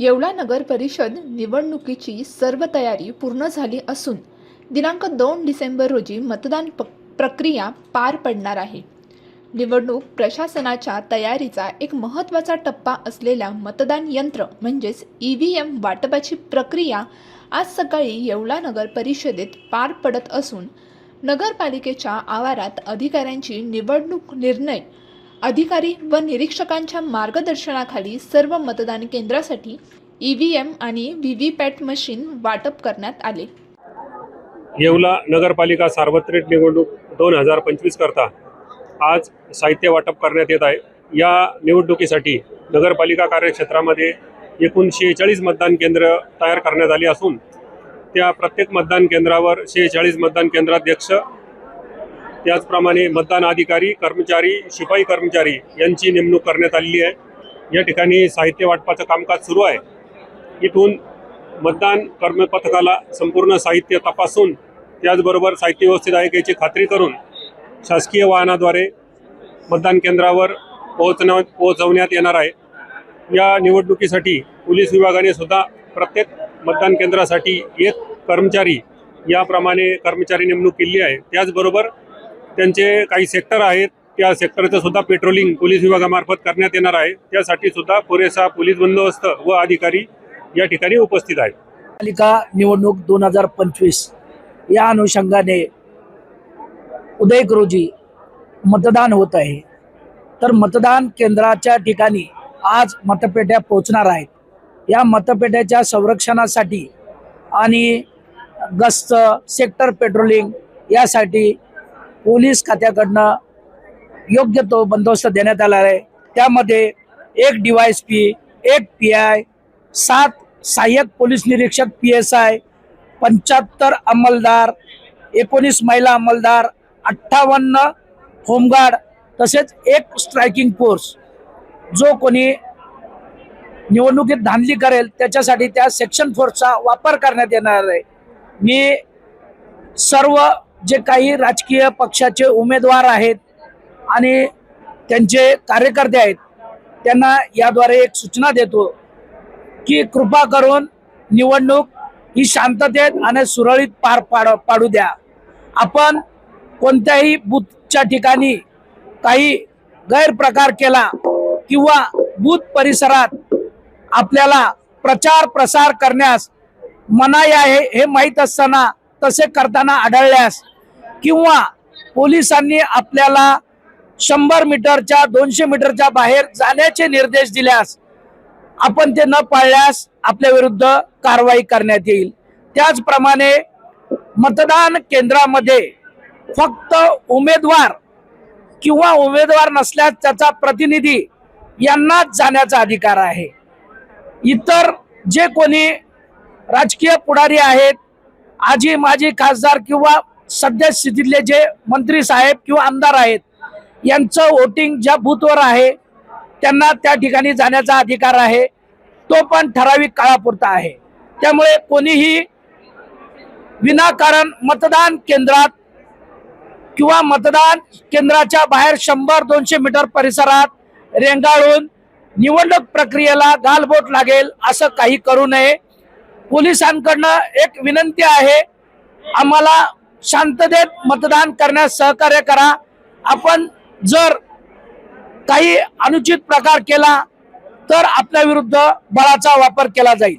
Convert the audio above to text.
येवला नगर परिषद निवडणुकीची सर्व तयारी पूर्ण झाली असून दिनांक दोन डिसेंबर रोजी मतदान प प्रक्रिया पार पडणार आहे. निवडणूक प्रशासनाच्या तयारीचा एक महत्त्वाचा टप्पा असलेल्या मतदान यंत्र म्हणजेच ई व्ही एम वाटपाची प्रक्रिया आज सकाळी येवला नगर परिषदेत पार पडत असून नगरपालिकेच्या आवारात अधिकाऱ्यांची निवडणूक निर्णय अधिकारी व निरीक्षकांच्या मार्गदर्शनाखाली सर्व मतदान केंद्रासाठी ई व्ही एम आणि व्ही व्ही पॅट मशीन वाटप करण्यात आले. येवला नगरपालिका सार्वत्रिक निवडणूक दोन हजार पंचवीस करता आज साहित्य वाटप करण्यात येत आहे. या निवडणुकीसाठी नगरपालिका कार्यक्षेत्रामध्ये एकूण शेहेचाळीस मतदान केंद्र तयार करण्यात आली असून त्या प्रत्येक मतदान केंद्रावर शेहेचाळीस मतदान केंद्राध्यक्ष त्याचप्रमाणे मतदान अधिकारी कर्मचारी शिपाई कर्मचारी यांची नेमणूक करण्यात आलेली आहे. या ठिकाणी साहित्य वाटपाचं कामकाज सुरू आहे. इथून मतदान कर्मपथकाला संपूर्ण साहित्य तपासून त्याचबरोबर साहित्य व्यवस्थित आहे का याची खात्री करून शासकीय वाहनाद्वारे मतदान केंद्रावर पोहोचण्या पोहोचवण्यात येणार आहे. या निवडणुकीसाठी पोलीस विभागाने सुद्धा प्रत्येक मतदान केंद्रासाठी एक कर्मचारी याप्रमाणे कर्मचारी नेमणूक केली आहे. त्याचबरोबर त्यांचे काही सेक्टर आहेत. त्या सेक्टरचं सुद्धा पेट्रोलिंग पोलीस विभागामार्फत करण्यात येणार आहे. त्यासाठी सुद्धा पुरेसा पोलीस बंदोबस्त व अधिकारी या ठिकाणी उपस्थित आहेत. पालिका निवडणूक दोन हजार पंचवीस या अनुषंगाने उदयक रोजी मतदान होत आहे. तर मतदान केंद्राच्या ठिकाणी आज मतपेट्या पोहोचणार आहेत. या मतपेट्याच्या संरक्षणासाठी आणि गस्त सेक्टर पेट्रोलिंग यासाठी पोलीस खात्याकडनं योग्य तो बंदोबस्त देण्यात आला आहे. त्यामध्ये एक डी एस पी एक पी आय सात सहाय्यक पोलीस निरीक्षक पी एस आय पंच्याहत्तर अंमलदार एकोणीस महिला अंमलदार अठ्ठावन्न होमगार्ड तसेच एक स्ट्रायकिंग फोर्स. जो कोणी निवडणुकीत धांदली करेल त्याच्यासाठी त्या सेक्शन फोर्सचा वापर करण्यात येणार आहे. मी सर्व जे काही राजकीय पक्षाचे उमेदवार आहेत आणि त्यांचे कार्यकर्ते आहेत त्यांना याद्वारे एक सूचना देतो की कृपा करून निवडणूक ही शांततेत आणि सुरळीत पार पाड पाडू द्या. आपण कोणत्याही बूथच्या ठिकाणी काही गैरप्रकार केला किंवा बूथ परिसरात आपल्याला प्रचार प्रसार करण्यास मनाई आहे हे माहीत असताना तसे करताना आढळल्यास किंवा पोलिसांनी आपल्याला शंभर मीटरच्या दोनशे मीटरच्या बाहेर जाण्याचे निर्देश दिल्यास आपण ते न पाळल्यास आपल्या विरुद्ध कारवाई करण्यात येईल. त्याचप्रमाणे मतदान केंद्रामध्ये फक्त उमेदवार किंवा उमेदवार नसल्यास त्याचा प्रतिनिधी यांनाच जाण्याचा अधिकार आहे. इतर जे कोणी राजकीय पुढारी आहेत आजी माजी खासदार किंवा सध्या स्थितीतले जे मंत्री साहेब किंवा आमदार आहेत यांचं वोटिंग ज्या बूथवर आहे त्यांना त्या ठिकाणी जाण्याचा अधिकार आहे. तो पण ठराविक काळापुरता आहे. त्यामुळे कोणीही विनाकारण मतदान केंद्रात किंवा मतदान केंद्राच्या बाहेर शंभर दोनशे मीटर परिसरात रेंगाळून निवडणूक प्रक्रियेला गालबोट लागेल असं काही करू नये. पोलिसांकडनं एक विनंती आहे. आम्हाला शांततेत मतदान करण्यास सहकार्य करा. आपण जर काही अनुचित प्रकार केला तर आपल्या विरुद्ध बळाचा वापर केला जाईल.